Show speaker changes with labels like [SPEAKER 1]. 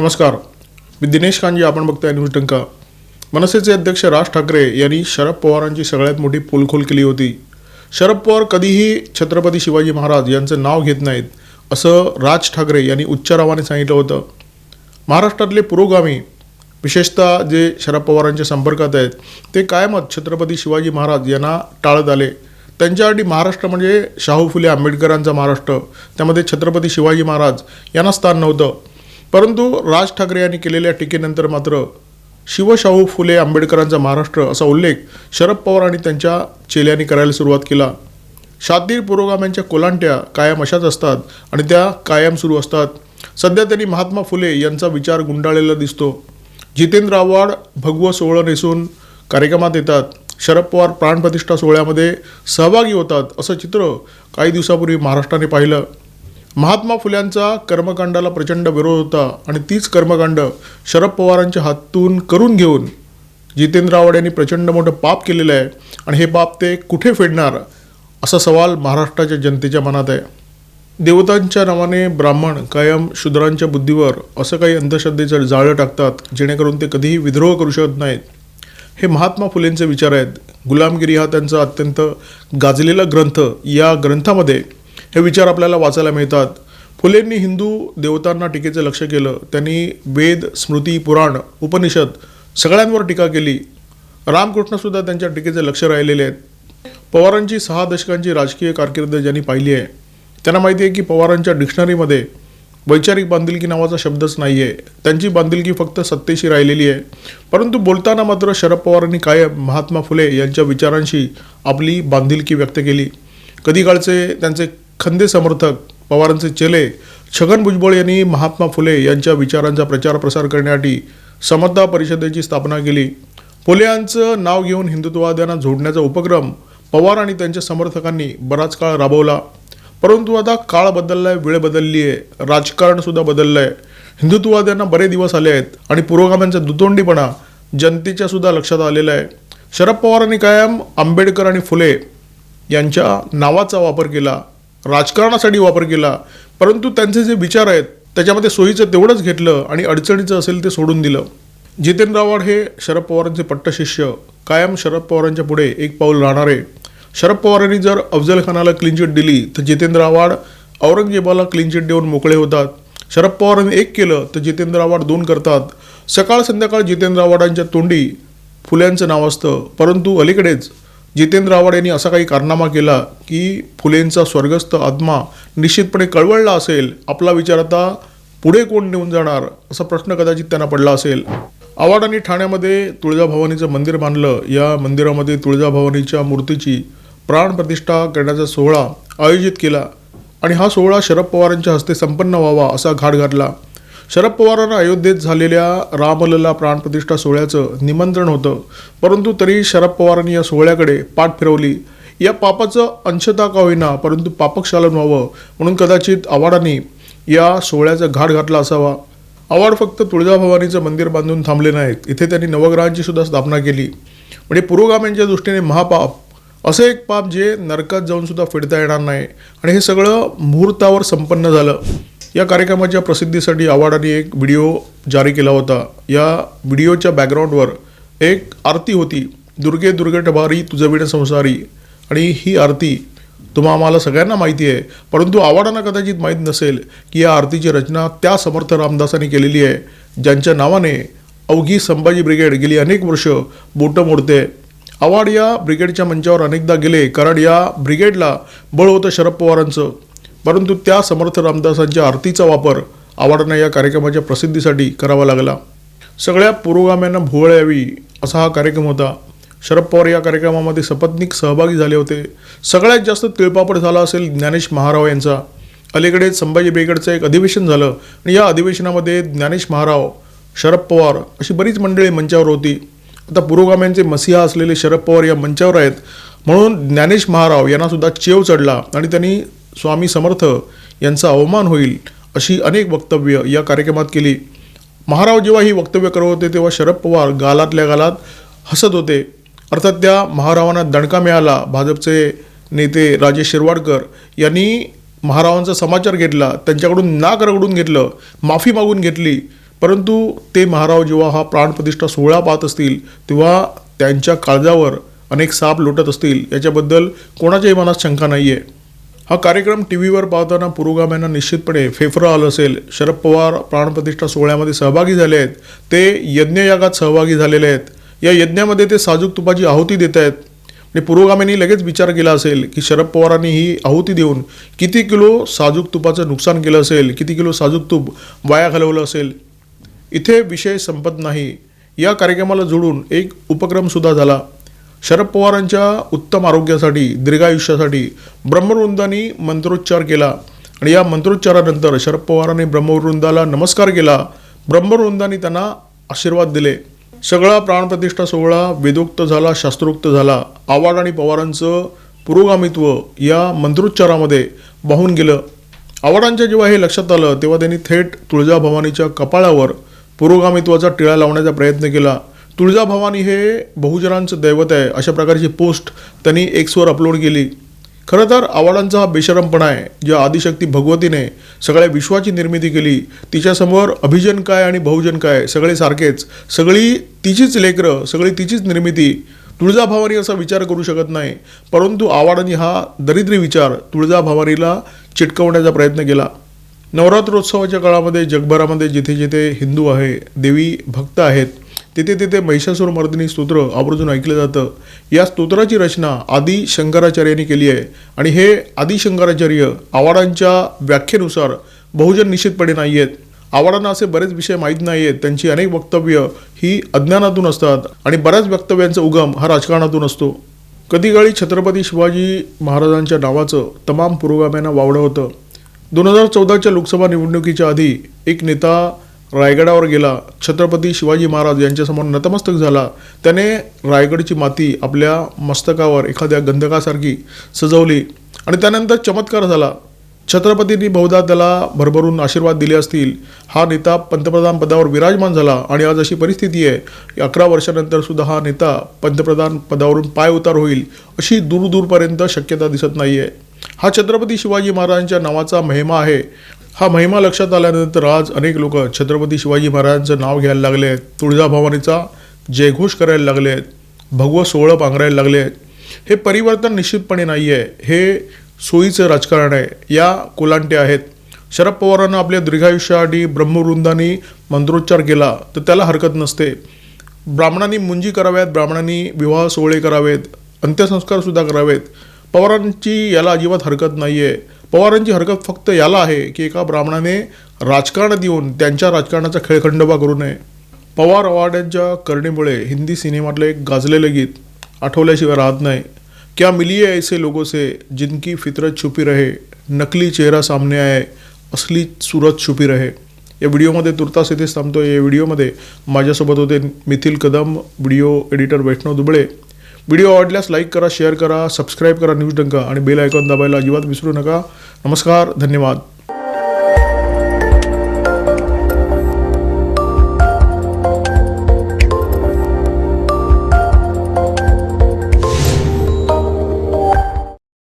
[SPEAKER 1] नमस्कार. मी दिनेश कांजी आपण बघताय न्यूज टंका. मनसेचे अध्यक्ष राज ठाकरे यांनी शरद पवारांची सगळ्यात मोठी पोलखोल केली होती. शरद पवार कधीही छत्रपती शिवाजी महाराज यांचं नाव घेत नाहीत असं राज ठाकरे यांनी उच्चारावाने सांगितलं होतं. महाराष्ट्रातले पुरोगामी विशेषतः जे शरद पवारांच्या संपर्कात आहेत ते कायमच छत्रपती शिवाजी महाराज यांना टाळत आले. त्यांच्यासाठी महाराष्ट्र म्हणजे शाहू फुले आंबेडकरांचा महाराष्ट्र त्यामध्ये छत्रपती शिवाजी महाराज यांना स्थान नव्हतं. परंतु राज ठाकरे यांनी केलेल्या टीकेनंतर मात्र शिवशाहू फुले आंबेडकरांचा महाराष्ट्र असा उल्लेख शरद पवार आणि त्यांच्या चेल्यांनी करायला सुरुवात केला. शातीर पुरोगाम्यांच्या कोलांट्या कायम अशाच असतात आणि त्या कायम सुरू असतात. सध्या त्यांनी महात्मा फुले यांचा विचार गुंडाळलेला दिसतो. जितेंद्र आव्हाड भगव सोहळं नेसून कार्यक्रमात येतात. शरद पवार प्राणप्रतिष्ठा सोहळ्यामध्ये सहभागी होतात असं चित्र काही दिवसापूर्वी महाराष्ट्राने पाहिलं. महात्मा फुल्यांचा कर्मकांडाला प्रचंड विरोध होता आणि तीच कर्मकांड शरद पवारांच्या हातून करून घेऊन जितेंद्र आव्हाड यांनी प्रचंड मोठं पाप केलेलं आहे आणि हे पाप ते कुठे फेडणार असा सवाल महाराष्ट्राच्या जनतेच्या मनात आहे. देवतांच्या नावाने ब्राह्मण कायम शूद्रांच्या बुद्धीवर असं काही अंधश्रद्धेचं जाळं टाकतात जेणेकरून ते कधीही विद्रोह करू शकत नाहीत. हे महात्मा फुलेंचे विचार आहेत. गुलामगिरी हा त्यांचा अत्यंत गाजलेला ग्रंथ. या ग्रंथामध्ये हे विचार आपल्याला वाचायला मिळतात. फुलेंनी हिंदू देवतांना टीकेचं लक्ष केलं. त्यांनी वेद स्मृती पुराण उपनिषद सगळ्यांवर टीका केली. रामकृष्णसुद्धा त्यांच्या टीकेचे लक्ष राहिलेले आहेत. पवारांची सहा दशकांची राजकीय कारकीर्द ज्यांनी पाहिली आहे त्यांना माहिती आहे की पवारांच्या डिक्शनरीमध्ये वैचारिक बांधिलकी नावाचा शब्दच नाही आहे त्यांची बांधिलकी फक्त सत्तेशी राहिलेली आहे. परंतु बोलताना मात्र शरद पवारांनी कायम महात्मा फुले यांच्या विचारांशी आपली बांधिलकी व्यक्त केली. कधी काळचे त्यांचे खंदे समर्थक पवारांचे चेले छगन भुजबळ यांनी महात्मा फुले यांच्या विचारांचा प्रचार प्रसार करण्यासाठी समता परिषदेची स्थापना केली. फुले यांचं नाव घेऊन हिंदुत्ववाद्यांना जोडण्याचा उपक्रम पवार आणि त्यांच्या समर्थकांनी बराच काळ राबवला. परंतु आता काळ बदललाय वेळ बदलली आहे राजकारण सुद्धा बदललं आहे हिंदुत्ववाद्यांना बरे दिवस आले आहेत आणि पुरोगाम्यांचा दुतोंडीपणा जनतेच्या सुद्धा लक्षात आलेला आहे. शरद पवारांनी कायम आंबेडकर आणि फुले यांच्या नावाचा वापर केला. राजकारणासाठी वापर केला परंतु त्यांचे जे विचार आहेत त्याच्यामध्ये सोयीचं तेवढंच घेतलं आणि अडचणीचं असेल ते सोडून दिलं. जितेंद्र आव्हाड हे शरद पवारांचे पट्टशिष्य. कायम शरद पवारांच्या पुढे एक पाऊल राहणारे. शरद पवारांनी जर अफजल खानाला क्लीन चिट दिली तर जितेंद्र आव्हाड औरंगजेबाला क्लीन चिट देऊन मोकळे होतात. शरद पवारांनी एक केलं तर जितेंद्र आव्हाड दोन करतात. सकाळ संध्याकाळ जितेंद्र आव्हाडांच्या तोंडी फुल्यांचं नाव असतं. परंतु अलीकडेच जितेंद्र आव्हाड यांनी असा काही कारनामा केला की फुलेंचा स्वर्गस्थ आत्मा निश्चितपणे कळवळला असेल. आपला विचार आता पुढे कोण नेऊन जाणार असा प्रश्न कदाचित त्यांना पडला असेल. आव्हाडांनी ठाण्यामध्ये तुळजाभवानीचं मंदिर बांधलं. या मंदिरामध्ये तुळजाभवानीच्या मूर्तीची प्राणप्रतिष्ठा करण्याचा सोहळा आयोजित केला. आणि हा सोहळा शरद पवारांच्या हस्ते संपन्न व्हावा असा घाट घातला. शरद पवारांना अयोध्येत झालेल्या रामलला प्राणप्रतिष्ठा सोहळ्याचं निमंत्रण होतं. परंतु तरी शरद पवारांनी या सोहळ्याकडे पाठ फिरवली. या पापाचं अंशता का होईना परंतु पापक्षालन व्हावं म्हणून कदाचित आव्हाडांनी या सोहळ्याचा घाट घातला असावा. आव्हाड फक्त तुळजाभवानीचं मंदिर बांधून थांबले नाहीत. इथे त्यांनी नवग्रहांची सुद्धा स्थापना केली. म्हणजे पुरोगाम्यांच्या दृष्टीने महापाप असं एक पाप जे नरकात जाऊन सुद्धा फेडता येणार नाही. आणि हे सगळं मुहूर्तावर संपन्न झालं. या कार्यक्रमाच्या प्रसिद्धीसाठी आव्हाडांनी एक व्हिडिओ जारी केला होता. या व्हिडिओच्या बॅकग्राऊंडवर एक आरती होती. दुर्गे दुर्गे टभारी तुझविण संसारी. आणि ही आरती तुम्हा आम्हाला सगळ्यांना माहिती आहे. परंतु आव्हाडांना कदाचित माहीत नसेल की या आरतीची रचना त्या समर्थ रामदासांनी केलेली आहे ज्यांच्या नावाने अवघी संभाजी ब्रिगेड गेली अनेक वर्ष बोटं मोडते. आव्हाड या ब्रिगेडच्या मंचावर अनेकदा गेले. कारण या ब्रिगेडला बळ होतं शरद पवारांचं. परंतु त्या समर्थ रामदासांच्या आरतीचा वापर आवाडांना या कार्यक्रमाच्या प्रसिद्धीसाठी करावा लागला. सगळ्या पुरोगाम्यांना भोवळ यावी असा हा कार्यक्रम होता. शरद पवार या कार्यक्रमामध्ये सपत्नीक सहभागी झाले होते. सगळ्यात जास्त तिळपापड झाला असेल ज्ञानेश महाराव यांचा. अलीकडे संभाजी बेगडचं एक अधिवेशन झालं आणि या अधिवेशनामध्ये ज्ञानेश महाराव शरद पवार अशी बरीच मंडळी मंचावर होती. आता पुरोगाम्यांचे मसिहा असलेले शरद पवार या मंचावर आहेत. म्हणून ज्ञानेश महाराव यांना सुद्धा चेव चढला आणि त्यांनी स्वामी समर्थ यांचा अवमान होईल अशी अनेक वक्तव्य या कार्यक्रमात केली. महाराव जेव्हा ही वक्तव्य करत होते तेव्हा शरद पवार गालातल्या गालात हसत होते. अर्थात त्या महारावांना दणका मिळाला. भाजपचे नेते राजेश शिरवाडकर यांनी महारावांचा समाचार घेतला. त्यांच्याकडून नाक रगडून घेतलं. माफी मागून घेतली. परंतु ते महाराव जेव्हा हा प्राणप्रतिष्ठा सोहळा पाहत असतील तेव्हा त्यांच्या काळजावर अनेक साप लोटत असतील. याच्याबद्दल कोणाच्याही मनात शंका नाही आहे हा कार्यक्रम टी व्हीवर पाहताना पुरोगाम्यांना निश्चितपणे फेफरं आलं असेल. शरद पवार प्राणप्रतिष्ठा सोहळ्यामध्ये सहभागी झाले आहेत. ते यज्ञयागात सहभागी झालेले आहेत. या यज्ञामध्ये ते साजूक तुपाची आहुती देत आहेत. आणि पुरोगाम्यांनी लगेच विचार केला असेल की शरद पवारांनी ही आहुती देऊन किती किलो साजूक तुपाचं नुकसान केलं असेल किती किलो साजूक तूप वाया घालवलं असेल. इथे विषय संपत नाही. या कार्यक्रमाला जोडून एक उपक्रमसुद्धा झाला. शरद पवारांच्या उत्तम आरोग्यासाठी दीर्घायुष्यासाठी ब्रह्मवृंदांनी मंत्रोच्चार केला. आणि या मंत्रोच्चारानंतर शरद पवारांनी ब्रह्मवृंदाला नमस्कार केला. ब्रह्मवृंदांनी त्यांना आशीर्वाद दिले. सगळा प्राणप्रतिष्ठा सोहळा वेदोक्त झाला शास्त्रोक्त झाला. आव्हाड आणि पवारांचं पुरोगामित्व या मंत्रोच्चारामध्ये वाहून गेलं. आव्हाडांच्या जेव्हा हे लक्षात आलं तेव्हा त्यांनी थेट तुळजाभवानीच्या कपाळावर पुरोगामित्वाचा टिळा लावण्याचा प्रयत्न केला. तुळजाभवानी हे बहुजनांचं दैवत आहे अशा प्रकारची पोस्ट त्यांनी एक्सवर अपलोड केली. खरं तर आव्हाडांचा हा बेशरमपणा आहे ज्या आदिशक्ती भगवतीने सगळ्या विश्वाची निर्मिती केली. तिच्यासमोर अभिजन काय आणि बहुजन काय सगळे सारखेच सगळी तिचीच लेकरं सगळी तिचीच निर्मिती तुळजाभवानी असा विचार करू शकत नाही. परंतु आव्हाडांनी हा दरिद्री विचार तुळजाभवानीला चिटकवण्याचा प्रयत्न केला. नवरात्रोत्सवाच्या काळामध्ये जगभरामध्ये जिथे जिथे हिंदू आहे देवी भक्त आहेत तिथे तिथे महिषासूर मर्दिनी स्तोत्र आवर्जून ऐकलं जातं. या स्तोत्राची रचना आदी शंकराचार्यांनी केली आहे. आणि हे आदी शंकराचार्य आवाडांच्या व्याख्येनुसार बहुजन निश्चितपणे नाही आहेत आवाडांना असे बरेच विषय माहीत नाही आहेत त्यांची अनेक वक्तव्य ही अज्ञानातून असतात आणि बऱ्याच वक्तव्यांचा उगम हा राजकारणातून असतो. कधी काळी छत्रपती शिवाजी महाराजांच्या नावाचं तमाम पुरोगाम्यांना वावडं होतं. दोन हजार चौदाच्या लोकसभा निवडणुकीच्या आधी एक नेता रायगडावर गेला छत्रपती शिवाजी महाराज यांच्यासमोर नतमस्तक झाला. त्याने रायगडची माती आपल्या मस्तकावर एखाद्या गंधकासारखी सजवली आणि त्यानंतर चमत्कार झाला. छत्रपतींनी बहुधा त्याला भरभरून आशीर्वाद दिले असतील हा नेता पंतप्रधान पदावर विराजमान झाला आणि आज अशी परिस्थिती आहे की अकरा वर्षानंतर सुद्धा हा नेता पंतप्रधान पदावरून पाय उतार होईल अशी दूरदूरपर्यंत शक्यता दिसत नाही आहे हा छत्रपती शिवाजी महाराजांच्या नावाचा महिमा आहे हा महिमा लक्षात आल्यानंतर आज अनेक लोक छत्रपती शिवाजी महाराजांचं नाव घ्यायला लागले आहेत. तुळजाभवानीचा जयघोष करायला लागले आहेत. भगवं सोहळं पांघरायला लागले आहेत. हे परिवर्तन निश्चितपणे नाही आहे हे सोयीचं राजकारण आहे. या कोलांटे आहेत. शरद पवारांना आपल्या दीर्घायुष्यासाठी ब्रह्मवृंदांनी मंत्रोच्चार केला तर त्याला हरकत नसते. ब्राह्मणांनी मुंजी कराव्यात ब्राह्मणांनी विवाह सोहळे करावेत अंत्यसंस्कारसुद्धा करावेत. पवारांची याला अजिबात हरकत नाही आहे पवारांची हरकत फक्त याला आहे की एका ब्राह्मणाने राजकारण देऊन त्यांच्या राजकारणाचा खेळखंडोबा करू नये. पवार अवार्ड्यांच्या करणीमुळे हिंदी सिनेमातलं एक गाजलेलं गीत आठवल्याशिवाय राहत नाही. क्या मिलिए ऐसे लोगों से जिनकी फितरत छुपी रहे नकली चेहरा सामने आहे असली सूरत छुपी रहे. या व्हिडिओमध्ये तुर्तास येथेच थांबतो या व्हिडिओमध्ये माझ्यासोबत होते Mithil Kadam video editor Vaishnav Duble. Video आवडल्यास लाईक करा शेअर करा सबस्क्राईब करा न्यूज डंका आणि बेल आयकॉन दाबायला अजिबात विसरू नका. नमस्कार धन्यवाद.